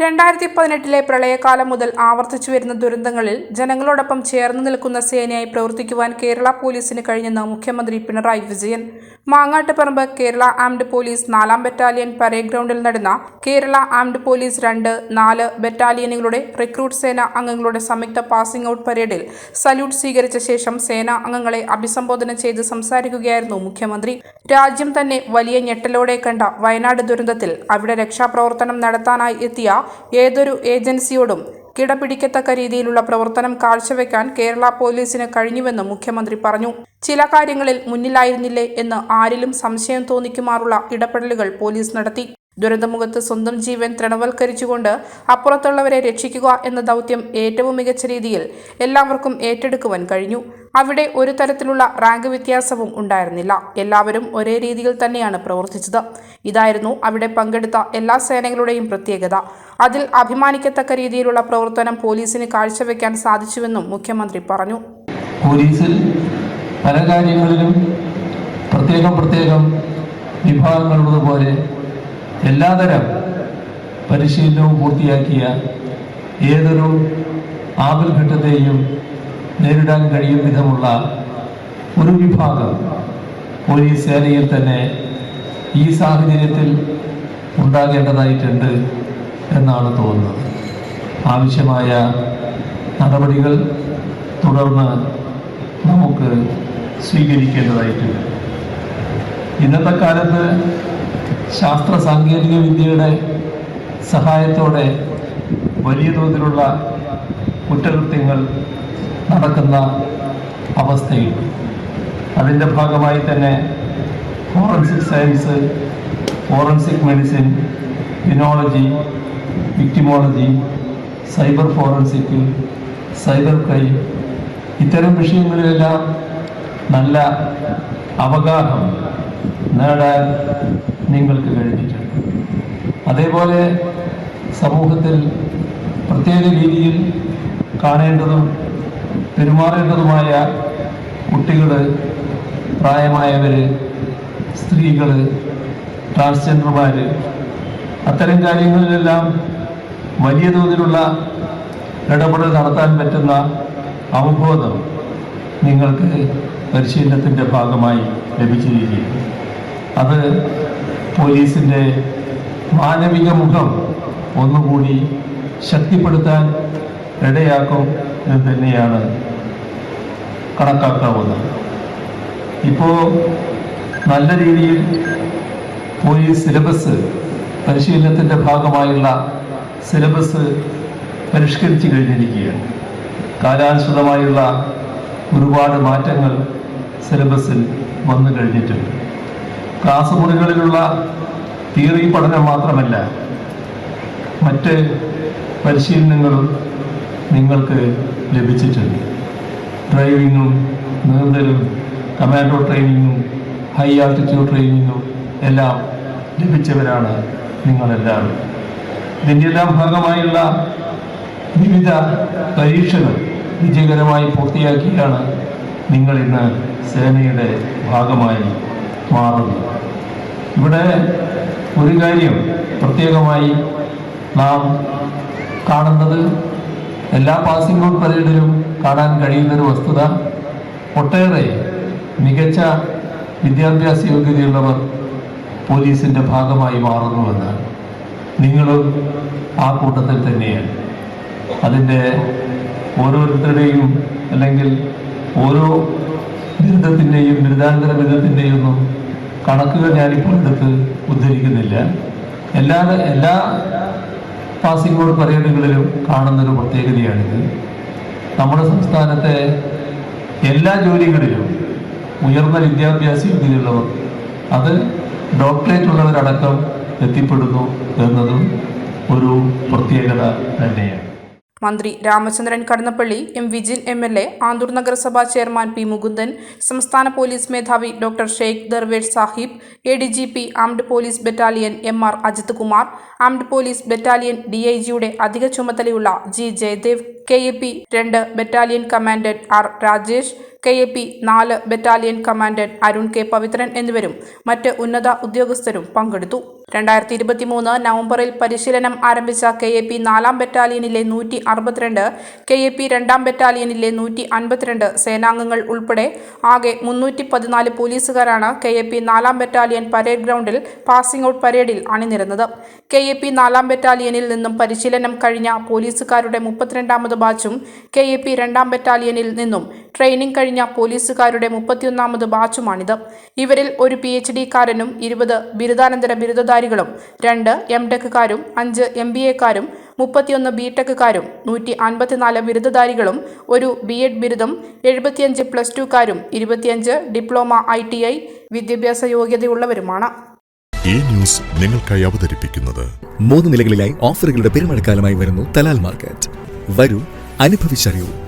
രണ്ടായിരത്തി പതിനെട്ടിലെ പ്രളയകാലം മുതൽ ആവർത്തിച്ചു വരുന്ന ദുരന്തങ്ങളിൽ ജനങ്ങളോടൊപ്പം ചേർന്ന് നിൽക്കുന്ന സേനയായി പ്രവർത്തിക്കുവാൻ കേരള പോലീസിന് കഴിഞ്ഞെന്ന് മുഖ്യമന്ത്രി പിണറായി വിജയൻ. മാങ്ങാട്ടുപറമ്പ് കേരള ആംഡ് പോലീസ് നാലാം ബറ്റാലിയൻ പരേഡ് ഗ്രൗണ്ടിൽ നടന്ന കേരള ആംഡ് പോലീസ് രണ്ട് നാല് ബറ്റാലിയനുകളുടെ റിക്രൂട്ട് സേന അംഗങ്ങളുടെ സംയുക്ത പാസിംഗ് ഔട്ട് പരേഡിൽ സല്യൂട്ട് സ്വീകരിച്ച ശേഷം സേനാ അംഗങ്ങളെ അഭിസംബോധന ചെയ്ത് സംസാരിക്കുകയായിരുന്നു മുഖ്യമന്ത്രി. രാജ്യം തന്നെ വലിയ ഞെട്ടലോടെ കണ്ട വയനാട് ദുരന്തത്തിൽ അവിടെ രക്ഷാപ്രവർത്തനം നടത്താനായി എത്തിയ ഏതൊരു ഏജൻസിയോടും കിടപിടിക്കത്തക്ക രീതിയിലുള്ള പ്രവർത്തനം കാഴ്ചവെക്കാൻ കേരള പോലീസിന് കഴിഞ്ഞുവെന്ന് മുഖ്യമന്ത്രി പറഞ്ഞു. ചില കാര്യങ്ങളിൽ മുന്നിലായിരുന്നില്ലേ എന്ന് ആരിലും സംശയം തോന്നിക്കുമാറുള്ള ഇടപെടലുകൾ പോലീസ് നടത്തി. ദുരന്തമുഖത്ത് സ്വന്തം ജീവൻ തൃണവൽക്കരിച്ചുകൊണ്ട് അപ്പുറത്തുള്ളവരെ രക്ഷിക്കുക എന്ന ദൗത്യം ഏറ്റവും മികച്ച രീതിയിൽ എല്ലാവർക്കും ഏറ്റെടുക്കുവാൻ കഴിഞ്ഞു. അവിടെ ഒരു തരത്തിലുള്ള റാങ്ക് വ്യത്യാസവും ഉണ്ടായിരുന്നില്ല. എല്ലാവരും ഒരേ രീതിയിൽ തന്നെയാണ് പ്രവർത്തിച്ചത്. ഇതായിരുന്നു അവിടെ പങ്കെടുത്ത എല്ലാ സേനകളുടെയും പ്രത്യേകത. അതിൽ അഭിമാനിക്കത്തക്ക രീതിയിലുള്ള പ്രവർത്തനം പോലീസിന് കാഴ്ചവെക്കാൻ സാധിച്ചുവെന്നും മുഖ്യമന്ത്രി പറഞ്ഞു. പോലീസിൽ പല കാര്യങ്ങളിലും പ്രത്യേകം പ്രത്യേകം വിഭാഗങ്ങളുള്ളതുപോലെ എല്ലാതരം പരിശീലനവും പൂർത്തിയാക്കിയ ഏതൊരു ആപൽഘട്ടത്തെയും നേരിടാൻ കഴിയും വിധമുള്ള ഒരു വിഭാഗം പോലീസ് സേനയിൽ തന്നെ ഈ സാഹചര്യത്തിൽ ഉണ്ടാകേണ്ടതായിട്ടുണ്ട് എന്നാണ് തോന്നുന്നത്. ആവശ്യമായ നടപടികൾ തുടർന്ന് നമുക്ക് സ്വീകരിക്കേണ്ടതായിട്ടുണ്ട്. ഇന്നത്തെ കാലത്ത് ശാസ്ത്ര സാങ്കേതിക വിദ്യയുടെ സഹായത്തോടെ വലിയ തോതിലുള്ള കുറ്റകൃത്യങ്ങൾ നടക്കുന്ന അവസ്ഥയിൽ. അതിന്റെ ഭാഗമായി തന്നെ forensic science forensic medicine penology victimology cyber forensic cyber crime ഇത്തരം വിഷയങ്ങളിലെല്ലാം നല്ല അവഗാഹം നേടാൻ നിങ്ങൾക്ക് കഴിഞ്ഞിട്ടുണ്ട്. അതേപോലെ സമൂഹത്തിൽ പ്രത്യേക രീതിയിൽ കാണേണ്ടതും പെരുമാറേണ്ടതുമായ കുട്ടികൾ പ്രായമായവർ സ്ത്രീകൾ ട്രാൻസ്ജെൻഡർമാർ അത്തരം കാര്യങ്ങളിലെല്ലാം വലിയ തോതിലുള്ള ഇടപെടൽ നടത്താൻ പറ്റുന്ന അവബോധം നിങ്ങൾക്ക് പരിശീലനത്തിന്റെ ഭാഗമായി ലഭിച്ചിരിക്കുകയാണ് അത് പോലീസിന്റെ മാനവിക മുഖം ഒന്നുകൂടി ശക്തിപ്പെടുത്താൻ ഇടയാക്കും എന്ന് തന്നെയാണ് കണക്കാക്കാവുന്നത്. ഇപ്പോൾ നല്ല രീതിയിൽ പോലീസ് സിലബസ് പരിശീലനത്തിന്റെ ഭാഗമായുള്ള സിലബസ് പരിഷ്കരിച്ചു കഴിഞ്ഞിരിക്കുകയാണ്. കാലാനുസൃതമായുള്ള ഒരുപാട് മാറ്റങ്ങൾ സിലബസിൽ വന്നു കഴിഞ്ഞിട്ടുണ്ട്. ക്ലാസ് മുറികളിലുള്ള തിയറി പഠനം മാത്രമല്ല മറ്റ് പരിശീലനങ്ങളും നിങ്ങൾക്ക് ലഭിച്ചിട്ടുണ്ട്. ഡ്രൈവിങ്ങും നീന്തലും കമാൻഡോ ട്രെയിനിങ്ങും ഹൈ ആൾട്ടിറ്റ്യൂഡ് ട്രെയിനിങ്ങും എല്ലാം ലഭിച്ചവരാണ് നിങ്ങളെല്ലാവരും. ഇതിന്റെ എല്ലാം ഭാഗമായുള്ള വിവിധ പരീക്ഷകൾ വിജയകരമായി പൂർത്തിയാക്കിയാണ് നിങ്ങൾ ഇന്ന് സേനയുടെ ഭാഗമായി മാറുന്നത്. ഇവിടെ ഒരു കാര്യം പ്രത്യേകമായി നാം കാണുന്നത് എല്ലാ പാസിംഗ് ഔട്ട് പരേഡിലും കാണാൻ കഴിയുന്നൊരു വസ്തുത ഒട്ടേറെ മികച്ച വിദ്യാഭ്യാസ യോഗ്യതയുള്ളവർ പോലീസിന്റെ ഭാഗമായി മാറുന്നുവെന്നാണ് നിങ്ങളും ആ കൂട്ടത്തിൽ തന്നെയാണ്. അതിന്റെ ഓരോരുത്തരുടെയും അല്ലെങ്കിൽ ഓരോ ബിരുദത്തിന്റെയും ബിരുദാനന്തര ബിരുദത്തിന്റെയും ഒന്നും കണക്കുകൾ ഞാനിപ്പോൾ എടുത്ത് ഉദ്ധരിക്കുന്നില്ല. എല്ലാ എല്ലാ പാസിംഗ് ഔട്ട് പരേഡുകളിലും കാണുന്നൊരു പ്രത്യേകതയാണിത്. നമ്മുടെ സംസ്ഥാനത്തെ എല്ലാ ജോലികളിലും ഉയർന്ന വിദ്യാഭ്യാസ യോഗ്യതയുള്ളവർ അത് ഡോക്ടറേറ്റ് ഉള്ളവരടക്കം എത്തിപ്പെടുന്നു എന്നതും ഒരു പ്രത്യേകത തന്നെയാണ്. മന്ത്രി Ramachandran Kadannappally M Vijin M L A Anthoor നഗരസഭാ ചെയർമാൻ പി മുകുന്ദൻ സംസ്ഥാന പോലീസ് മേധാവി doctor Sheikh Darvesh Sahib A D G P armed police battalion M R Ajith Kumar armed police battalion D I ജിയുടെ അധിക ചുമതലയുള്ള G Jayadev K A P രണ്ട് battalion commandant R Rajesh K A P നാല് battalion commandant Arun K Pavithran എന്നിവരും മറ്റ് ഉന്നത ഉദ്യോഗസ്ഥരും പങ്കെടുത്തു. രണ്ടായിരത്തി ഇരുപത്തി മൂന്ന് നവംബറിൽ പരിശീലനം ആരംഭിച്ച കെ എ പി നാലാം ബറ്റാലിയനിലെ നൂറ്റി അറുപത്തിരണ്ട് കെ എ പി രണ്ടാം ബറ്റാലിയനിലെ നൂറ്റി അൻപത്തിരണ്ട് സേനാംഗങ്ങൾ ഉൾപ്പെടെ ആകെ മുന്നൂറ്റി പതിനാല് പോലീസുകാരാണ് കെ എ പി നാലാം ബറ്റാലിയൻ പരേഡ് ഗ്രൗണ്ടിൽ പാസിംഗ് ഔട്ട് പരേഡിൽ അണിനിരുന്നത്. കെ എ പി നാലാം ബറ്റാലിയനിൽ നിന്നും പരിശീലനം കഴിഞ്ഞ പോലീസുകാരുടെ മുപ്പത്തിരണ്ടാമത് ബാച്ചും കെ എ പി രണ്ടാം ബറ്റാലിയനിൽ നിന്നും ട്രെയിനിംഗ് കഴിഞ്ഞ പോലീസുകാരുടെ മുപ്പത്തിയൊന്നാമത് ബാച്ചുമാണിത്. ഇവരിൽ ഒരു പി എച്ച് ഡിക്കാരനും ഇരുപത് ബിരുദാനന്തര ബിരുദധാരികളും രണ്ട് എം ടെക്കുകാരും അഞ്ച് എം ബി എക്കാരും മുപ്പത്തിയൊന്ന് ബി ടെക്കുകാരും നൂറ്റി അൻപത്തിനാല് ബിരുദധാരികളും ഒരു ബി എഡ് ബിരുദം എഴുപത്തിയഞ്ച് പ്ലസ് ടുക്കാരും ഇരുപത്തിയഞ്ച് ഡിപ്ലോമ ഐ ടി ഐ വിദ്യാഭ്യാസ യോഗ്യതയുള്ളവരുമാണ്. ഈ ന്യൂസ് നിങ്ങൾക്കായി അവതരിപ്പിക്കുന്നത് മൂന്ന് നിലകളിലായി ഓഫറുകളുടെ പെരുമഴക്കാലമായി വരുന്നു തലാൽ മാർക്കറ്റ്. വരൂ അനുഭവിച്ചറിയൂ.